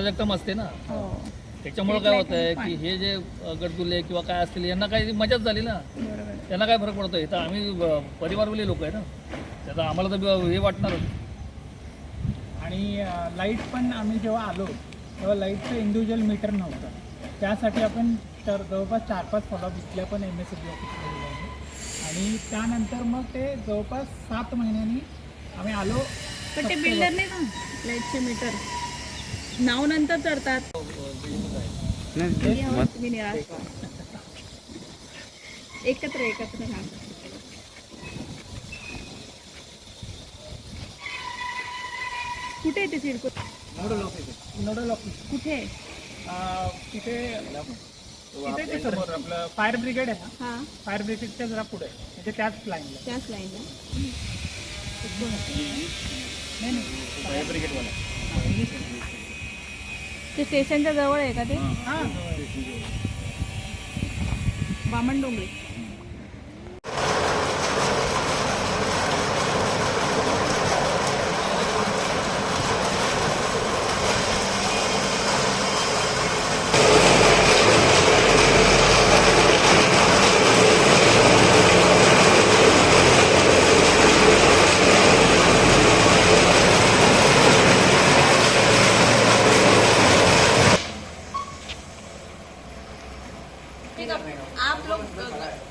अराजकता असते ना. हो. त्याच्यामुळे काय होत आहे की हे जे अ, गडगुल्ले किंवा काय असतील यांना काही मजाच झाली ना. बरोबर. त्यांना काय फरक पडतोय? तर आम्ही परिवारवाले लोक आहे ना. त्याचा आम्हाला तर हे वाटणारच. आणि लाइट पण आम्ही जेव्हा आलो तेव्हा लाईटचं इंडिव्हिज्युअल मीटर नव्हतं. त्यासाठी आपण तर जवळपास चार पाच फॉलोअप इथल्या पण एम एस सी ऑफिसला आणि त्यानंतर मग ते जवळपास सात महिन्यांनी आम्ही आलो. पण ते बिल्डर नाही ना लाईटचे मीटर. नाव नंतर चढतात. तुम्ही निराश. व्हा. एकत्र एकत्र राहा कुठे आहे ते CIDCO nodal office nodal office कुठे? आहे? अं, तिथे तिथे ते समोर आपलं फायर ब्रिगेड आहे ना? हा. फायर ब्रिगेडच्या जरा पुढे म्हणजे त्याच लाईनला त्याच लाईनला नाही नाही. फायर ब्रिगेडवाला. ते स्टेशनच्या जवळ आहे का ते? हां. बामण डोंगरी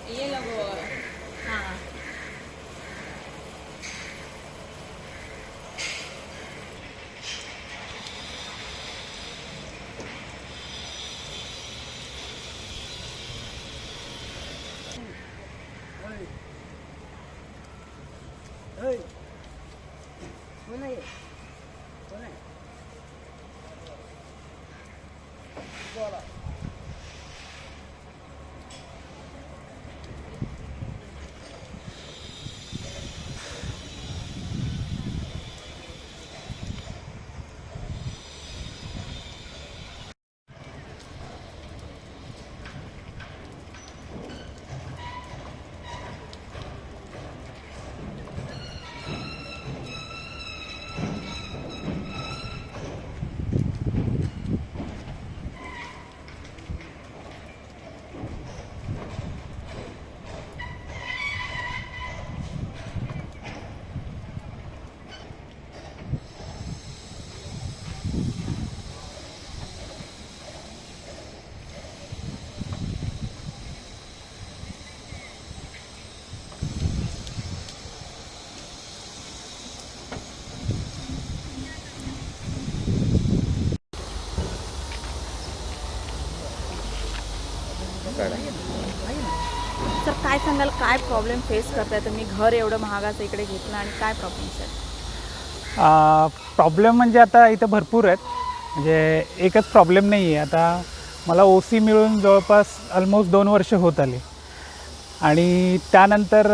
爷爷，那个，啊。嗯。哎。哎。过来。过来。过来。过了。सर काय सांगाल? काय प्रॉब्लेम फेस करताय तुम्ही? घर एवढं महागाचं इकडे घेतलं आणि काय प्रॉब्लेम्स आहेत प्रॉब्लेम म्हणजे आता इथं भरपूर आहेत. म्हणजे एकच प्रॉब्लेम नाही आहे आता मला ओ सी मिळून जवळपास ऑलमोस्ट दोन वर्ष होत आली. आणि त्यानंतर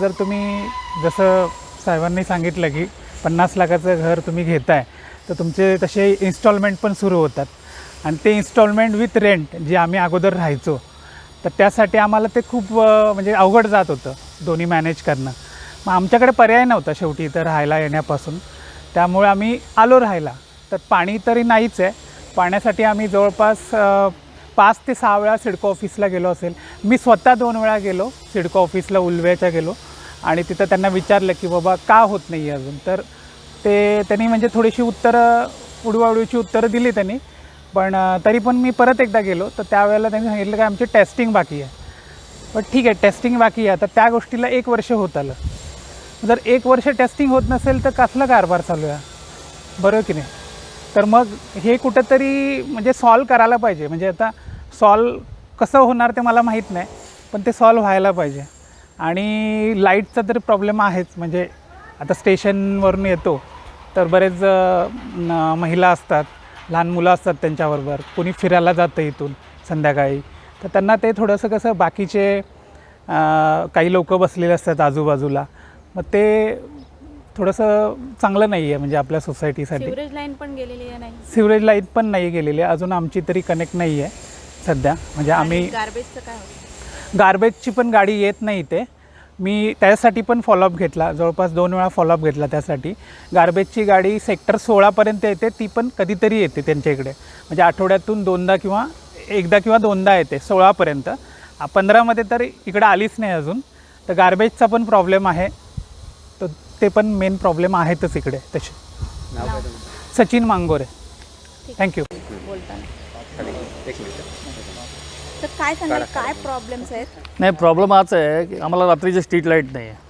जर तुम्ही जसं साहेबांनी सांगितलं की पन्नास लाखाचं घर तुम्ही घेताय तर तुमचे तसे इन्स्टॉलमेंट पण सुरू होतात. आणि ते इन्स्टॉलमेंट विथ रेंट जे आम्ही अगोदर राहायचो तर त्यासाठी आम्हाला ते खूप म्हणजे अवघड जात होतं दोन्ही मॅनेज करणं. मग आमच्याकडे पर्याय नव्हता शेवटी इथं राहायला येण्यापासून. त्यामुळे आम्ही आलो राहायला. तर पाणी तरी नाहीच आहे. पाण्यासाठी आम्ही जवळपास पाच ते सहा वेळा सिडको ऑफिसला गेलो असेल. मी स्वतः दोन वेळा गेलो सिडको ऑफिसला उलव्याच्या गेलो. आणि तिथं त्यांना विचारलं की बाबा का होत नाही आहे अजून? तर ते त्यांनी म्हणजे थोडीशी उत्तरं उडवाउडवीची उत्तरं दिली त्यांनी. पण तरी पण मी परत एकदा गेलो तर त्यावेळेला त्यांनी सांगितलं की आमची टेस्टिंग बाकी आहे. पण ठीक आहे टेस्टिंग बाकी आहे. तर त्या गोष्टीला एक वर्ष होत आलं. जर एक वर्ष टेस्टिंग होत नसेल तर कसला कारभार चालू आहे? बरोबर की नाही? तर मग हे कुठंतरी म्हणजे सॉल्व करायला पाहिजे. म्हणजे आता सॉल्व कसं होणार ते मला माहीत नाही पण ते सॉल्व व्हायला पाहिजे. आणि लाईटचा तर प्रॉब्लेम आहेच. म्हणजे आता स्टेशनवरून येतो तर बरेच महिला असतात. लहान मुलं असतात त्यांच्याबरोबर कोणी फिरायला जातं इथून संध्याकाळी. तर त्यांना ते थोडंसं कसं बाकीचे काही लोक बसलेले असतात आजूबाजूला. मग ते थोडंसं चांगलं नाही आहे म्हणजे आपल्या सोसायटीसाठी. सिवरेज लाईन पण गेलेली आहे नाही? सिवरेज लाइट पण नाही गेलेली. आहे अजून आमची तरी कनेक्ट नाही आहे सध्या. म्हणजे आम्ही गार्बेजचं काय होतं? गार्बेजची पण गाडी येत नाही इथे. मी त्यासाठी पण फॉलोअप घेतला. जवळपास दोन वेळा फॉलोअप घेतला त्यासाठी. गार्बेजची गाडी सेक्टर सोळापर्यंत येते ती पण कधीतरी येते त्यांच्या इकडे. म्हणजे आठवड्यातून दोनदा किंवा एकदा किंवा दोनदा येते सोळापर्यंत पंधरामध्ये तर इकडे आलीच नाही अजून. तर गार्बेजचा पण प्रॉब्लेम आहे. तर ते पण मेन प्रॉब्लेम आहेतच इकडे तसे. सचिन मांगोरे. थँक्यू बोलताना. तर काय सांगाल? काय प्रॉब्लेम्स आहेत? नाही प्रॉब्लेम हाच आहे की आम्हाला रात्रीची स्ट्रीट लाइट नाही आहे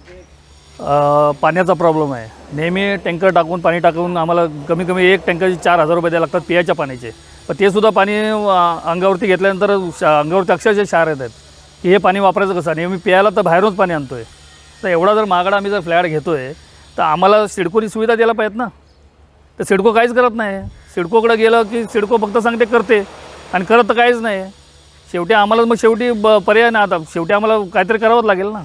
अं, पाण्याचा प्रॉब्लेम आहे. नेहमी टँकर टाकून पाणी टाकून आम्हाला कमी कमी एक टँकरचे चार हजार रुपये द्यायला लागतात पियाच्या पाण्याचे. पण ते सुद्धा पाणी अंगावरती घेतल्यानंतर शा अंगावरती अक्षरशः क्षार येत आहेत. की हे पाणी वापरायचं कसं? नेहमी प्यायला तर बाहेरूनच पाणी आणतो आहे तर एवढा जर महागडा आम्ही जर फ्लॅट घेतो आहे तर आम्हाला सिडकोनी सुविधा द्यायला पाहिजेत ना? तर सिडको काहीच करत नाही. सिडकोकडे गेलं की सिडको फक्त सांगते करते. आणि करत तर काहीच नाही. शेवटी आम्हाला मग शेवटी ब पर्याय नाही आता. शेवटी आम्हाला काहीतरी करावंच लागेल ना.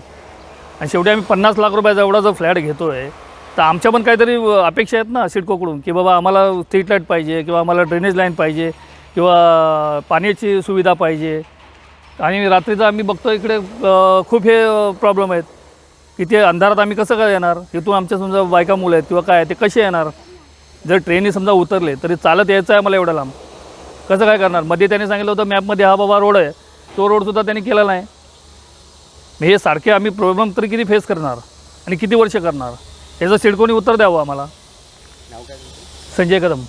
आणि शेवटी आम्ही पन्नास लाख रुपयाचा एवढा जर फ्लॅट घेतो आहे तर आमच्या पण काहीतरी अपेक्षा आहेत ना सिडकोकडून की बाबा आम्हाला स्ट्रीट लाइट पाहिजे किंवा आम्हाला ड्रेनेज लाईन पाहिजे किंवा पाण्याची सुविधा पाहिजे. आणि रात्रीचं आम्ही बघतो इकडे खूप हे प्रॉब्लेम आहेत. की ते अंधारात आम्ही कसं काय येणार? इथून आमच्या समजा बायका मुलं आहेत किंवा काय ते कसे येणार? जर ट्रेननी समजा उतरले तरी चालत यायचं आहे मला एवढं लांब. कसं काय करणार? मध्ये त्याने सांगितलं होतं मॅपमध्ये हा बाबा रोड आहे. तो रोडसुद्धा त्यांनी केला नाही. मग हे सारखे आम्ही प्रॉब्लेम तरी किती फेस करणार? आणि किती वर्ष करणार? याचं सिडकोनी उत्तर द्यावं आम्हाला. संजय कदम.